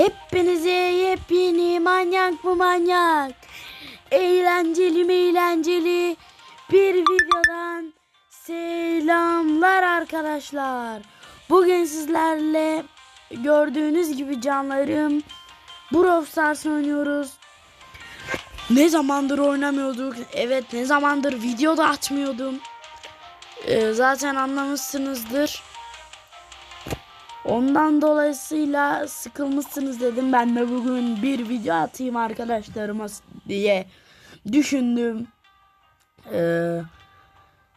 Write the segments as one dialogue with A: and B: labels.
A: Hepinize yepyeni manyak mı manyak, eğlenceli eğlenceli bir videodan selamlar arkadaşlar. Bugün sizlerle gördüğünüz gibi canlarım Brawl oynuyoruz. Ne zamandır oynamıyorduk. Evet ne zamandır video da atmıyordum. Ee, zaten anlamışsınızdır. Ondan dolayısıyla sıkılmışsınız dedim. Ben de bugün bir video atayım arkadaşlarıma diye düşündüm. Ee,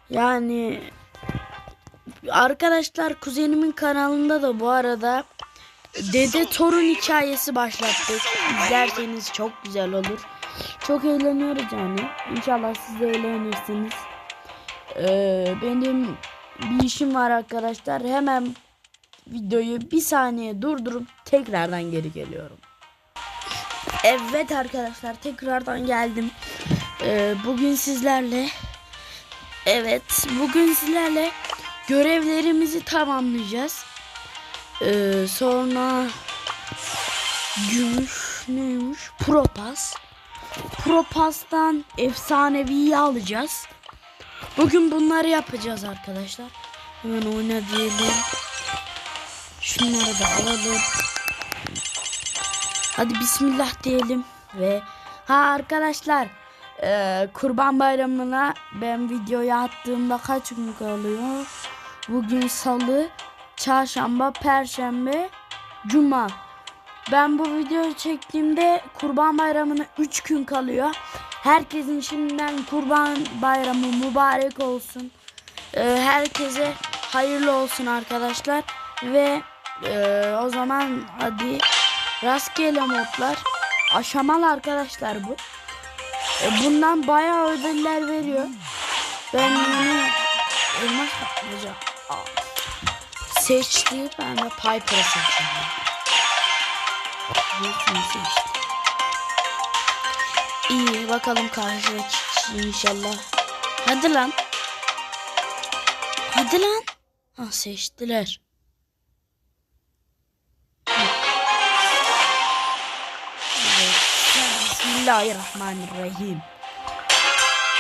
A: yani arkadaşlar kuzenimin kanalında da bu arada Dede Torun hikayesi başlattık. İzlerseniz çok güzel olur. Çok eğleniyoruz yani. İnşallah siz de eğlenirsiniz. Ee, benim bir işim var arkadaşlar. Hemen videoyu bir saniye durdurup tekrardan geri geliyorum. Evet arkadaşlar tekrardan geldim. Ee, bugün sizlerle evet bugün sizlerle görevlerimizi tamamlayacağız. Ee, sonra gümüş neymiş? Propas. Propas'tan efsaneviyi alacağız. Bugün bunları yapacağız arkadaşlar. Hemen oyna diyelim. Şunları da alalım. Hadi bismillah diyelim ve ha arkadaşlar e, Kurban Bayramı'na ben videoyu attığımda kaç gün kalıyor? Bugün Salı, Çarşamba, Perşembe, Cuma. Ben bu videoyu çektiğimde Kurban Bayramı'na 3 gün kalıyor. Herkesin şimdiden Kurban Bayramı mübarek olsun. E, herkese hayırlı olsun arkadaşlar. Ve e, o zaman hadi rastgele modlar. Aşamalı arkadaşlar bu. E, bundan bayağı ödüller veriyor. Ben yeni elmas kapmaca seçti. Ben de Piper'ı seçtim. İyi bakalım kişi inşallah. Hadi lan. Hadi lan. Ha seçtiler. Bismillahirrahmanirrahim.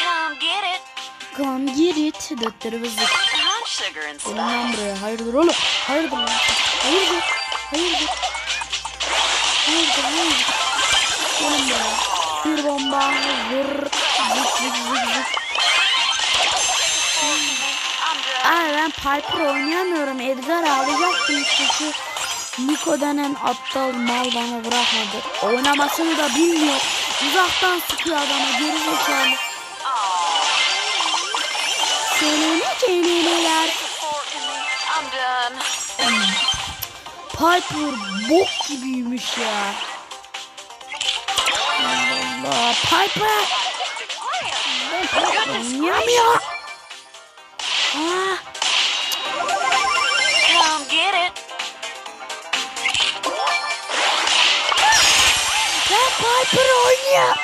B: Come get it.
A: Come get it. Lan
B: spice.
A: buraya. Hayırdır oğlum? Hayırdır lan? Hayırdır? Hayırdır? Hayırdır? Hayırdır? Gelin buraya. Bir bomba. Vur. Zık zık zık zık. Ay ben Piper oynayamıyorum. Edgar işte şu Niko denen aptal mal bana bırakmadı. Oynamasını da bilmiyor. Uzaktan sıkıyor adama geri zekalı.
B: I'm done.
A: Piper bok gibiymiş ya. Allah. Piper. Ben Piper oynayamıyor. Piper oynuyor.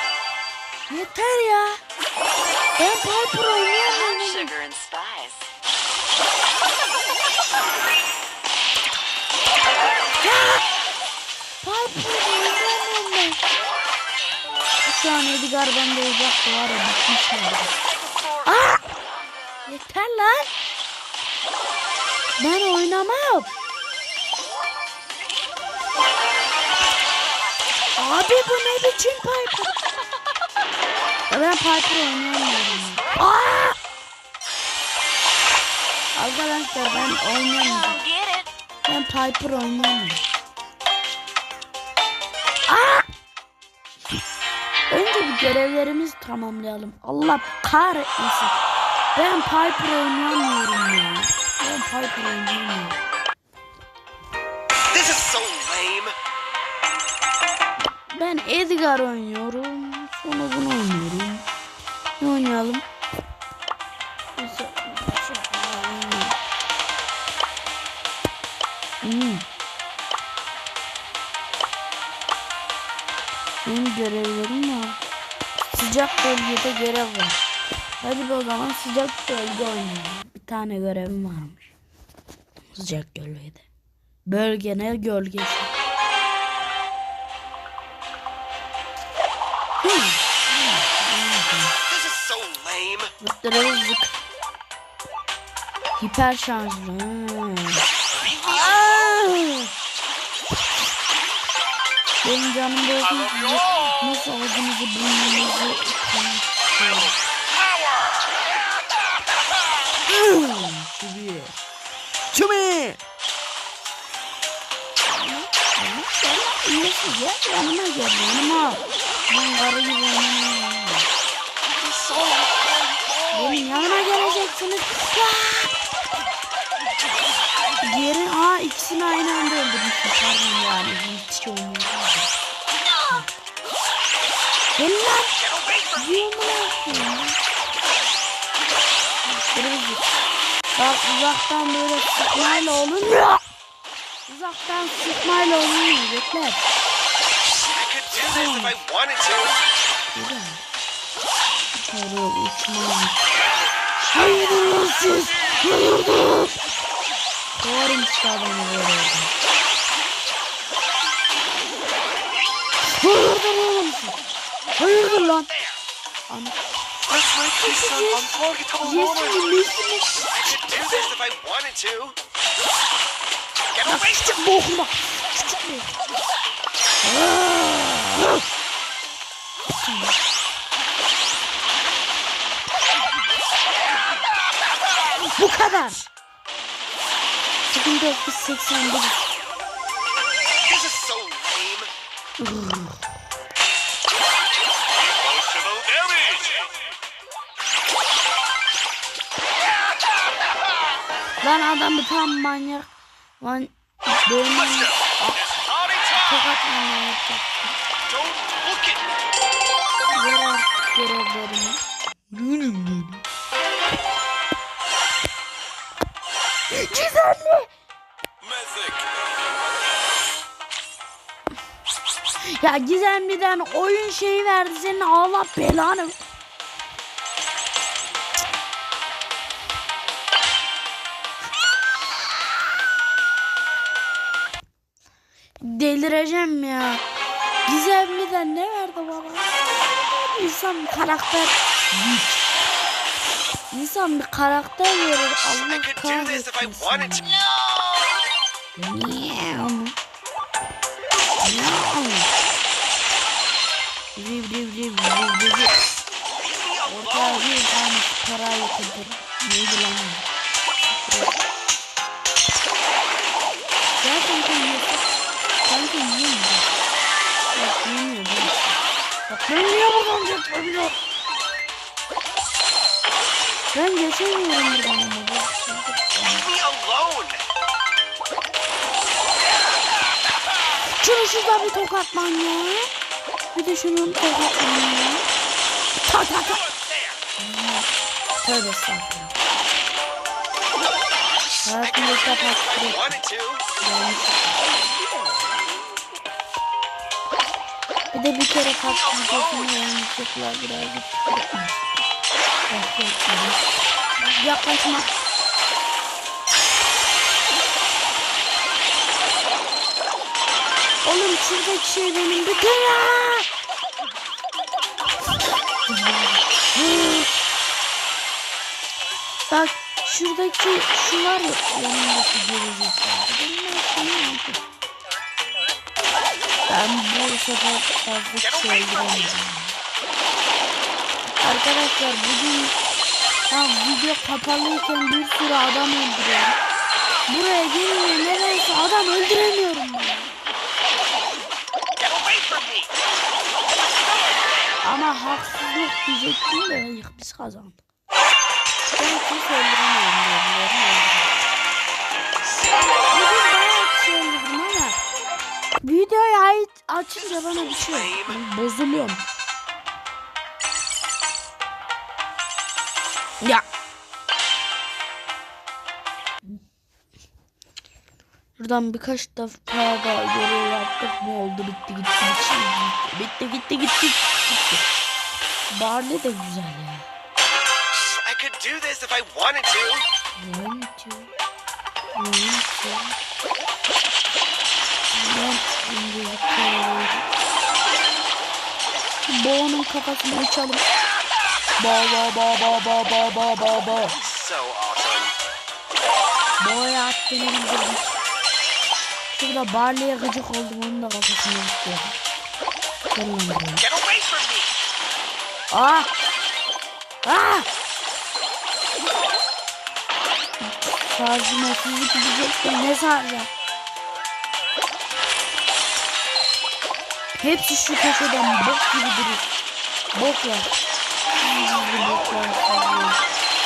A: Yeter ya. Ben Piper oynayamıyorum.
B: sugar and spice.
A: Piper oynayamıyorum ben. Şu an Edgar bende olacaktı var ya bitmiş ya. Aa! Yeter lan. Ben oynamam. Abi bu ne biçim Piper? Ya ben Piper oynayamıyorum. Aa! Arkadaşlar ben oynayamıyorum. Ben Piper oynayamıyorum. Aa! Önce bir görevlerimizi tamamlayalım. Allah kahretmesin. Ben Piper oynayamıyorum ya. Ben Piper oynayamıyorum. Ben Edgar oynuyorum. Sonra bunu oynuyorum. Ne oynayalım? Hmm. Benim görevlerim var. Sıcak bölgede görev var. Hadi be o zaman sıcak bölge oynayalım. Bir tane görevim varmış. Sıcak bölgede. Bölge ne gölgesi. Zıttırı zık. Hiper şarjlı. Benim canım böyle nasıl olduğunuzu bilmenizi Çubi. Çubi. Nasıl gel yanıma gel yanıma. Ben karı gibi yanıma. Benim yanıma geleceksiniz. Diğeri aa ikisini aynı anda öldürmüşüm. Pardon yani hiç olmuyor. Gelin lan. Kırmızı. Bak uzaktan böyle sıkmayla olunmuyor. Uzaktan sıkmayla
C: to.
A: Güzel. Şöyle uçmayın. Hayırdır siz? Hayırdır? Kovarım işte adamı böyle oradan. Hayırdır oğlum siz? Hayırdır lan? Ana.
C: Let's make this an unforgettable moment.
A: Yesin nesiniz? Bu kadar. Sıkıntı yok biz 81.
C: This is so lame. Emotional damage.
A: Lan adam bir tam manyak. Lan benim tokat manyak yapacak. Ver artık görevlerimi. Gizemli.
C: Mythic.
A: Ya Gizemli'den oyun şeyi verdi senin Allah belanı. Delireceğim ya. Gizemli'den ne verdi bana? İnsan karakter İnsan bir karakter verir. Allah
C: I could do this if I
A: kahretsin.
C: wanted to.
A: Miau. Miau. Riv riv riv riv riv riv.
C: Leave me
A: Ortaya
C: alone.
A: bir tane para yıkıldır. Neydi lan o? Gerçekten yiyorsun. Sanki yiyor mu? Bak yemiyor değil mi? Bak ben niye buradan geçemiyorum? Ben geçemiyorum buradan ama. Şunu şurada bir tokatman ya. Bir de şunun tokatman ya. Ta ta ta. Tövbe estağfurullah. Hayatımda
C: to.
A: Yanlış. Bir de bir kere kalp videosunu yanlışlıkla birazcık Yaklaşma. Oğlum şuradaki şey benim bir ya. Bak şuradaki şu var ya yanındaki gelecekler. Ben bu sefer fazla şey öldüremeyeceğim. Arkadaşlar bugün tam video kapalıyken bir sürü adam öldürüyorum. Buraya gelince nedense adam öldüremiyorum ben. Ama haksızlık diyecektim de biz kazandık. Ben kimse öldüremiyorum ama videoyu açınca bana bir şey. Ben Ya. Buradan birkaç defa daha görev yaptık. Ne oldu? Bitti gitti gitti. Bitti gitti gitti. gitti. Barley de güzel ya.
C: I could do this if I wanted to.
A: One, two. One, two. Ben şimdi Boğanın kafasını uçalım. Ba ba ba ba ba ba ba ba ba.
C: So awesome.
A: Boya attığını indirdim. Şurada Barley'e gıcık oldum onun da kafasını istiyorum. Gel lan buraya.
C: Get away from me!
A: Aa! Aa! Şarjım 32 diyecektim. Ne saracağım? Hepsi şu köşeden bok gibi durur. Bok ya. Sizi gidi boklar sizi.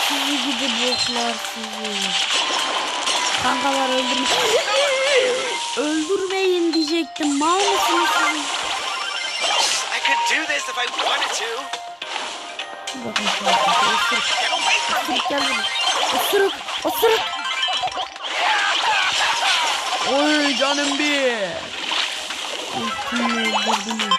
A: Sizi gidi boklar sizi. Kankalar öldürmeyin. Öldürmeyin diyecektim. Mal mısınız siz?
C: I could do this if I wanted to.
A: Bakın şu an. Osuruk.
C: Get away from me!
A: Osuruk gel buraya. Osuruk. Osuruk. Oy canım bir. Ultimle öldürdüm.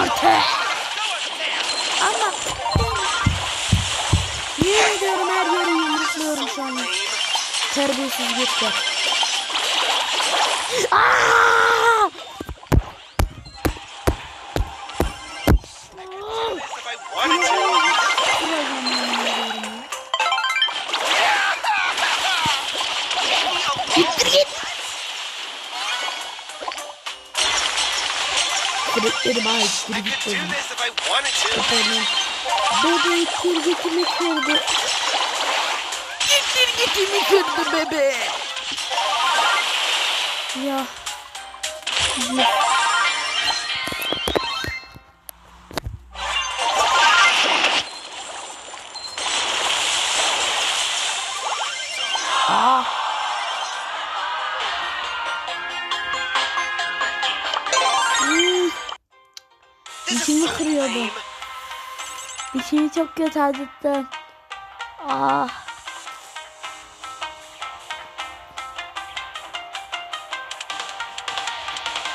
A: Artık. Ama yemin ediyorum her yeri yumrukluyorum şu an. Terbiyesiz gitti. Aaaa! Kirgitimi kırdı. Kirgitimi kırdı bebe. Ya. Ya. Aa. Hmm. İçimi kırıyordu. İçimi çok kötü acıttı. Ah.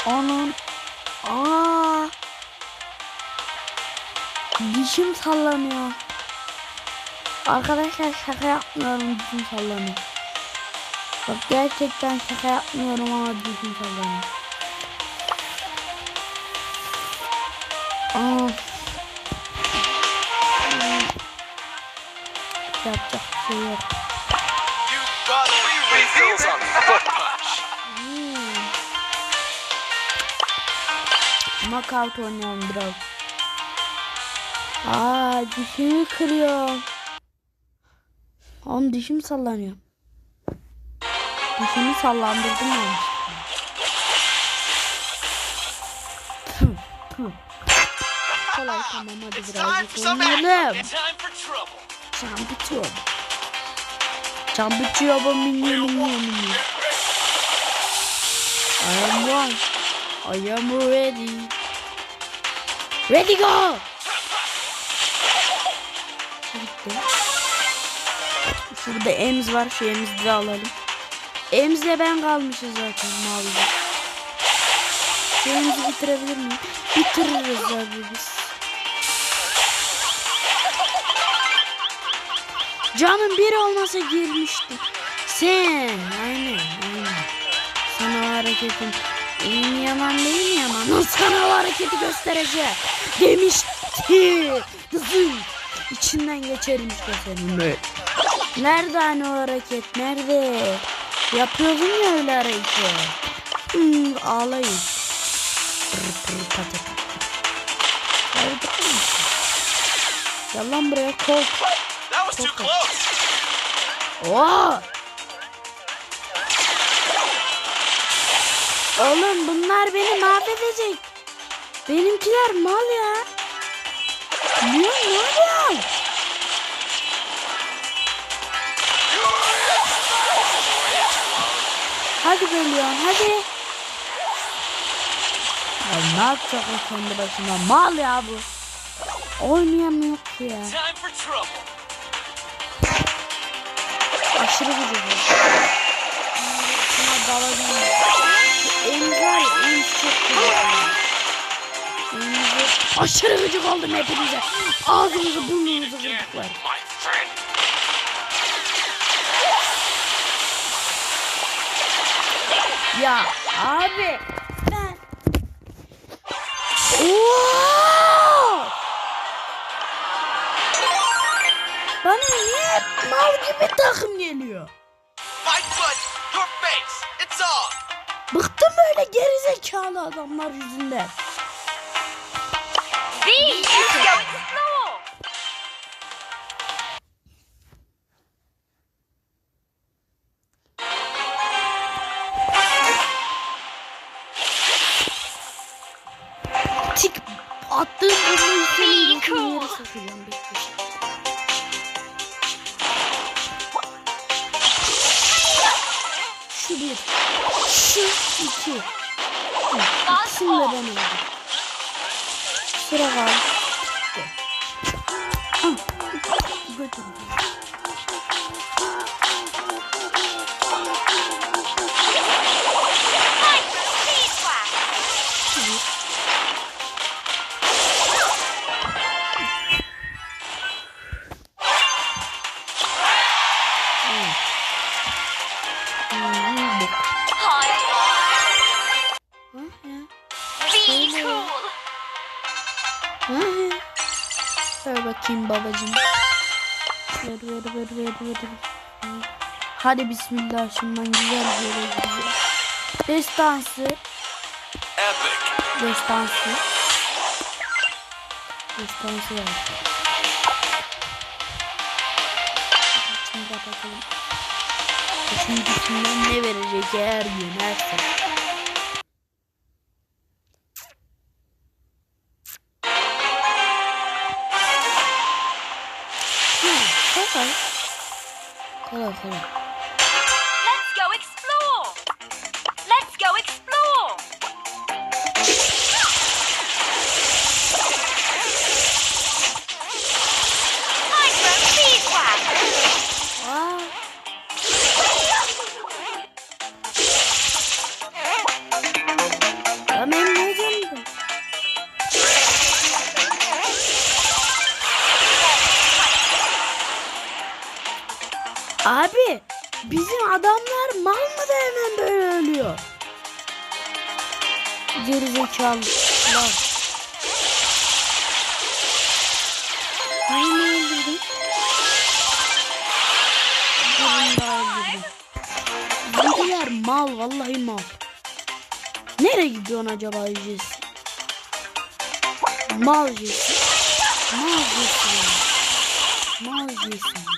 A: Onun. Aa. Dişim sallanıyor. Arkadaşlar şaka yapmıyorum dişim sallanıyor. Bak gerçekten şaka yapmıyorum ama dişim sallanıyor. Aa. Yapacak bir şey yok. Hmm. Knockout oynayalım biraz. Aa dişimi kırıyor. Oğlum dişim sallanıyor. Dişimi sallandırdım ben. Kolay tamam hadi birazcık oynayalım. Can bitiyor. Can bitiyor bu minyon minyon. I am one. I am ready. Ready go. Gitti. Şurada Ems var. Şu Ems'i de alalım. Ems'le ben kalmışız zaten mavi. Şu Ems'i bitirebilir miyim? Bitiririz abi biz. Canım bir olmasa girmişti. Sen, aynen, aynen. Sana hareketin mi yaman değil mi yaman? Sana o hareketi göstereceğim. Demişti. Kızım. İçinden geçerim işte senin böyle. Nerede hani o hareket? Nerede? Yapıyordun ya öyle hareket. Hmm, ağlayın. Pır pır patır. Nerede mısın? Gel lan buraya kork.
C: That was too close.
A: Oo! Oğlum bunlar beni mahvedecek. Benimkiler mal ya. Ne oluyor? Hadi bölüyorsun hadi. Ya ne yapacak o kendi başına? Mal ya bu. Oynayamıyor ki ya aşırı güzel oldu. Buna dalacağım. Emzar en çok güzel. Aşırı gıcık oldum hepinize. Ağzınızı burnunuzu gıcıklar. Ya abi gibi takım geliyor? Bıktım böyle gerizekalı adamlar yüzünden.
B: V,
A: Hadi bismillah şundan güzel böyle güzel. Destansı.
C: Epic.
A: Destansı. Destansı var. Şimdi bakalım. Üçüncüsünden ne verecek eğer yenerse. Kolay. Kolay adamlar mal mı da hemen böyle ölüyor? Gerizekalılar. Birini öldürdüm. Birini daha öldürdüm. Bizimkiler mal vallahi mal. Nereye gidiyorsun acaba Jesse? Mal Jesse. Mal Jesse. Mal Jesse.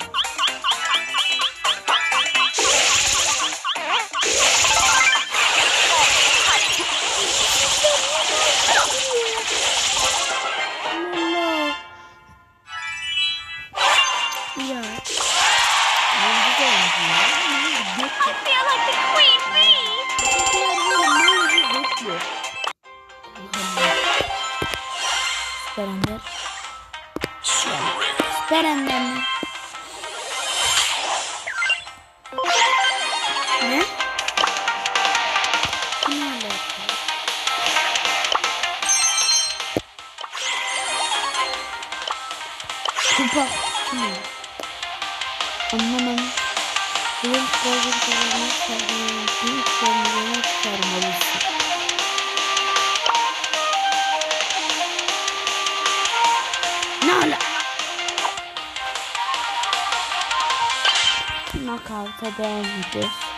A: Kupa. Anlamam. Yılın kovur kovurunu sarılmasını işlemlerine çıkarmalısın. Ne ala? Knockout'a devam ediyoruz.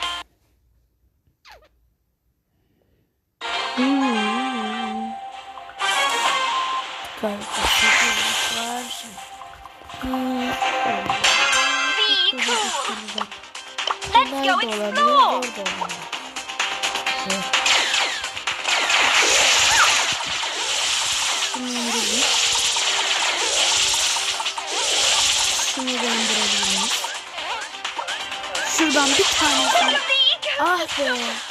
A: Şuradan bir.
B: The
A: Ah be.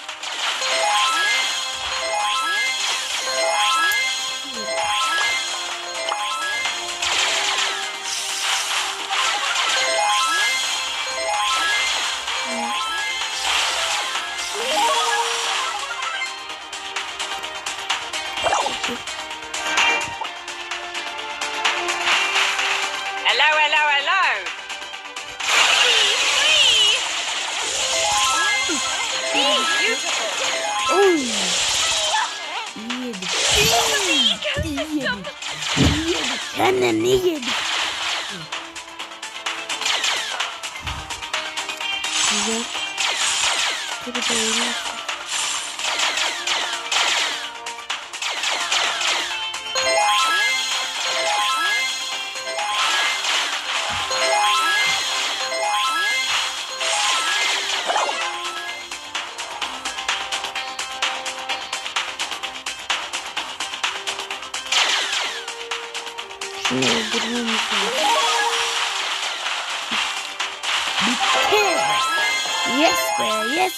A: Oy. İyi yedik. İyi yedik. İyi yedik. Hem de ne yedik? Yes be yes.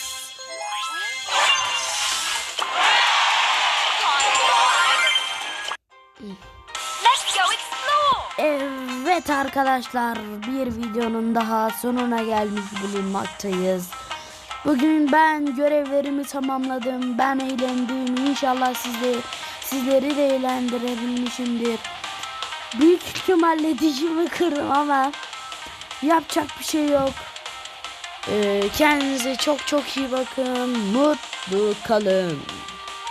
B: Let's go explore.
A: Evet arkadaşlar bir videonun daha sonuna gelmiş bulunmaktayız. Bugün ben görevlerimi tamamladım. Ben eğlendim. İnşallah sizleri, sizleri de eğlendirebilmişimdir. Büyük ihtimalle dişimi kırdım ama yapacak bir şey yok. Ee, kendinize çok çok iyi bakın. Mutlu kalın.